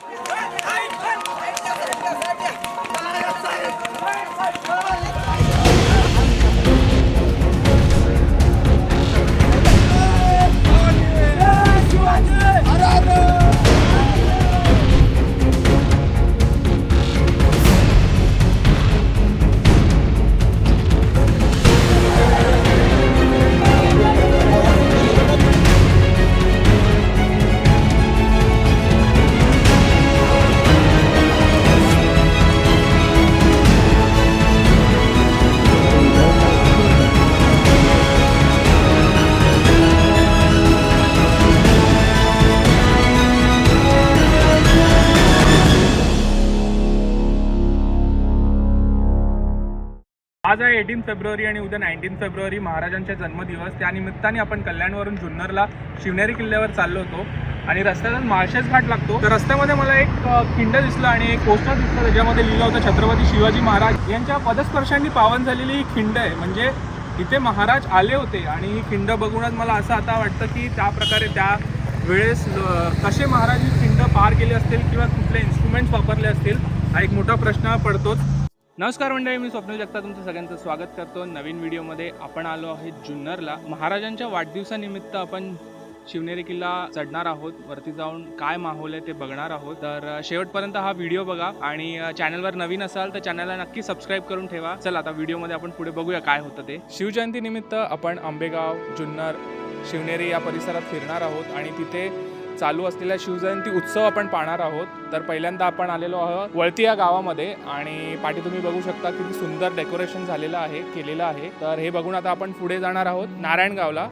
Yeah. आज आहे eighteen February आणि उद्या नाईन्टीन फेब्रुवारी महाराजांचा जन्मदिवस. त्यानिमित्ताने आपण कल्याणवरून जुन्नरला शिवनेरी किल्ल्यावर चाललो होतो. आणि रस्त्यातच माळशेज घाट लागतो. तर रस्त्यामध्ये मला एक खिंड दिसलं आणि एक पोस्टर दिसलं. त्याच्यामध्ये लिहिलं होतं छत्रपती शिवाजी महाराज. यांच्या पदस्पर्शांनी पावन झालेली ही खिंड आहे. म्हणजे इथे महाराज आले होते आणि ही खिंड बघूनच मला असं आता वाटतं की त्या प्रकारे त्या वेळेस कसे महाराज ही खिंड पार केले असतील किंवा कुठले इन्स्ट्रुमेंट्स वापरले असतील हा एक मोठा प्रश्न पडतोच. नमस्कार मंडळी मी स्वप्न जगता तुमचं सगळ्यांचं स्वागत करतो. नवीन व्हिडिओमध्ये आपण आलो आहे जुन्नरला. महाराजांच्या वाढदिवसानिमित्त आपण शिवनेरी किल्ला चढणार आहोत. वरती जाऊन काय माहोल आहे ते बघणार आहोत. तर शेवटपर्यंत हा व्हिडिओ बघा आणि चॅनलवर नवीन असाल तर चॅनलला नक्की सबस्क्राईब करून ठेवा. चला आता व्हिडिओमध्ये आपण पुढे बघूया काय होतं ते. शिवजयंतीनिमित्त आपण आंबेगाव जुन्नर शिवनेरी या परिसरात फिरणार आहोत आणि तिथे चालू असलेला शिवजयंती उत्सव आपण पाहणार आहोत. तर पहिल्यांदा आपण आलेलो आहोत वळती या गावामध्ये आणि पाठी तुम्ही बघू शकता किती सुंदर डेकोरेशन झालेलं आहे केलेलं आहे. तर हे बघून आता आपण पुढे जाणार आहोत नारायणगावला.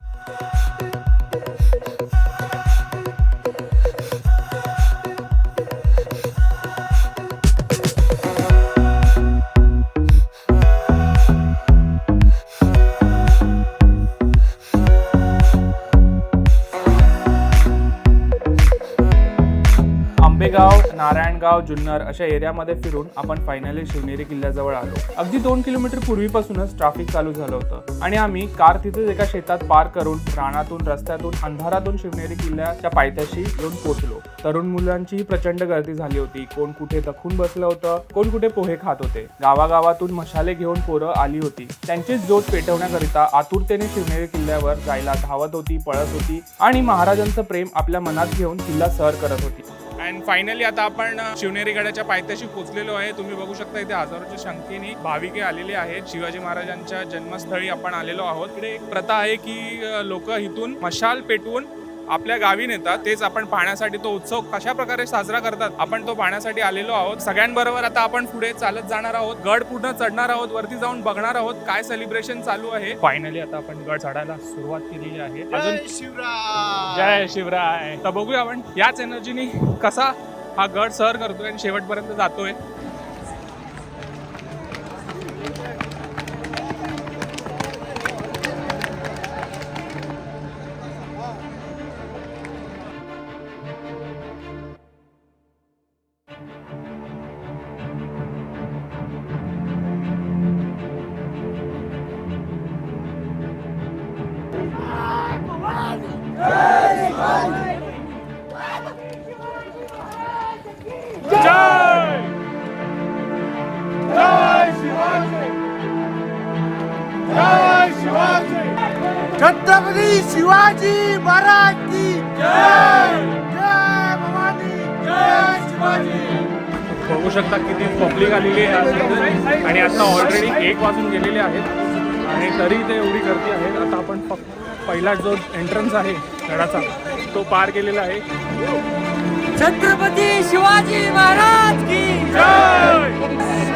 नारायणगाव जुन्नर अशा एरियामध्ये फिरून आपण फायनली शिवनेरी किल्ल्याजवळ आलो. अगदी दोन किलोमीटर पूर्वीपासूनच ट्रॅफिक चालू झालं होतं. आणि आम्ही कार तिथेच एका शेतात पार करून रानातून रस्त्यातून अंधारातून शिवनेरी किल्ल्याच्या पायथ्याशी येऊन पोहोचलो. तरुण मुलांचीही प्रचंड गर्दी झाली होती. कोण कुठे दखून बसलं होतं कोण कुठे पोहे खात होते. गावागावातून मशाले घेऊन पोरं आली होती. त्यांचीच जोत पेटवण्याकरिता आतुरतेने शिवनेरी किल्ल्यावर जायला धावत होती पळत होती आणि महाराजांचं प्रेम आपल्या मनात घेऊन किल्ला सर करत होती. अँड फायनली आता आपण शिवनेरी गडाच्या पायथ्याशी पोहोचलेलो आहे. तुम्ही बघू शकता इथे हजारोच्या संख्येने भाविके आलेले आहेत. शिवाजी महाराजांच्या जन्मस्थळी आपण आलेलो आहोत. इकडे एक प्रथा आहे की लोक इथून मशाल पेटवून आपल्या गावी नेतात तेच आपण पाहण्यासाठी तो उत्सव कशा प्रकारे साजरा करतात आपण तो पाहण्यासाठी आलेलो आहोत. सगळ्यांबरोबर आता आपण पुढे चालत जाणार आहोत. गड पूर्ण चढणार आहोत वरती जाऊन बघणार आहोत काय सेलिब्रेशन चालू आहे. फायनली आता आपण गड चढायला सुरुवात केलेली आहे. अजून शिवराज जय शिवराय! तर बघूया आपण याच एनर्जीने कसा हा गड सर करतोय आणि शेवटपर्यंत जातोय. छत्रपती शिवाजी महाराज की जय! जय भवानी! जय शिवाजी! बघू शकता किती पब्लिक आलेली आहे आणि आता ऑलरेडी एक वाजून गेलेले आहेत. आणि तरी ते एवढी गर्दी आहे. आता आपण पहिला जो एंट्रन्स आहे गडाचा तो पार केलेला आहे. छत्रपती शिवाजी महाराज की जय!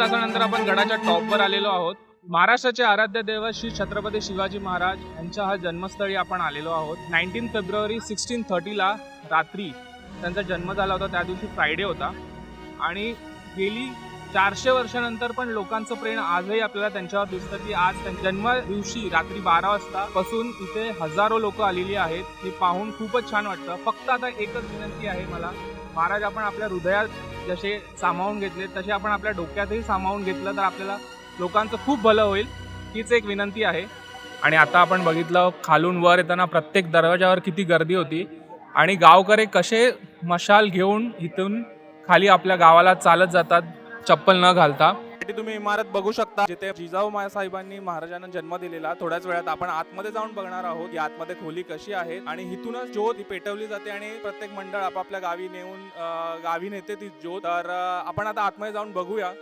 तासानंतर आपण गडाच्या टॉपवर आलेलो आहोत. महाराष्ट्राचे आराध्य दैवत श्री छत्रपती शिवाजी महाराज यांच्या हा जन्मस्थळी आपण आलेलो आहोत. नाईन्टीन फेब्रुवारी सिक्स्टीन थर्टीला रात्री त्यांचा जन्म झाला होता. त्या दिवशी फ्रायडे होता. आणि गेली चारशे वर्षानंतर पण लोकांचं प्रेम आजही आपल्याला त्यांच्यावर दिसतं की आज जन्म दिवशी रात्री बारा वाजता पासून इथे हजारो लोक आलेली आहेत. हे पाहून खूपच छान वाटतं. फक्त आता एकच विनंती आहे मला. महाराज आपण आपल्या हृदयात जसे सामावून घेतले तसे आपण आपल्या डोक्यातही सामावून घेतलं तर आपल्याला लोकांचं खूप भलं होईल. हीच एक विनंती आहे. आणि आता आपण बघितलं खालून वर येताना प्रत्येक दरवाजावर किती गर्दी होती. आणि गावकरे कसे मशाल घेऊन इथून खाली आपल्या गावाला चालत जातात. चप्पल न घालता. तुम्ही इमारत बघू शकता जिथे जिजाऊ साहेबांनी महाराजांना जन्म दिलेला. थोड्याच वेळात आपण आतमध्ये जाऊन बघणार आहोत या आतमध्ये खोली कशी आहे आणि इथूनच ज्योत ही पेटवली जाते आणि प्रत्येक मंडळ आपापल्या गावी नेऊन गावी नेते ती ज्योत. तर आपण आता आतमध्ये जाऊन बघूया.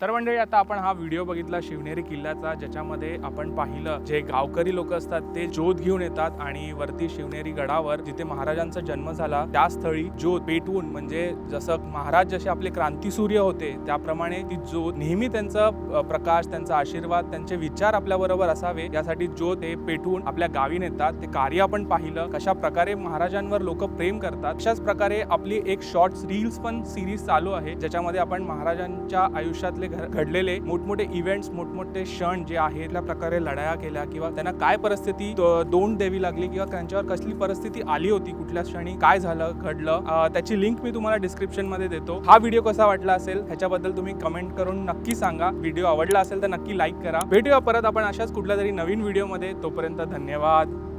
तर मंडळी आता आपण हा व्हिडिओ बघितला शिवनेरी किल्ल्याचा ज्याच्यामध्ये आपण पाहिलं जे गावकरी लोक असतात ते ज्योत घेऊन येतात आणि वरती शिवनेरी गडावर जिथे महाराजांचा जन्म झाला त्या स्थळी ज्योत पेटवून म्हणजे जसं महाराज जसे आपले क्रांतीसूर्य होते त्याप्रमाणे ती ज्योत नेहमी त्यांचा प्रकाश त्यांचा आशीर्वाद त्यांचे विचार आपल्या बरोबर असावे यासाठी ज्योत हे पेटवून आपल्या गावी नेतात. ते कार्य आपण पाहिलं कशा प्रकारे महाराजांवर लोक प्रेम करतात अशाच प्रकारे आपली एक शॉर्ट्स रील्स पण सिरीज चालू आहे ज्याच्यामध्ये आपण महाराजांच्या आयुष्यातले घडलेले मोठमोठे इव्हेंट्स मोठमोठे क्षण जे आहेत त्या प्रकारे लढाया केल्या किंवा त्यांना काय परिस्थिती दोन तोंड द्यावी लागली किंवा त्यांच्यावर कसली परिस्थिती आली होती कुठल्या क्षणी काय झालं घडलं त्याची लिंक मी तुम्हाला डिस्क्रिप्शनमध्ये देतो. हा व्हिडिओ कसा वाटला असेल ह्याच्याबद्दल तुम्ही कमेंट करून नक्की सांगा. व्हिडिओ आवडला असेल तर नक्की लाईक करा. भेटूया परत आपण अशाच कुठल्या तरी नवीन व्हिडिओमध्ये तोपर्यंत धन्यवाद.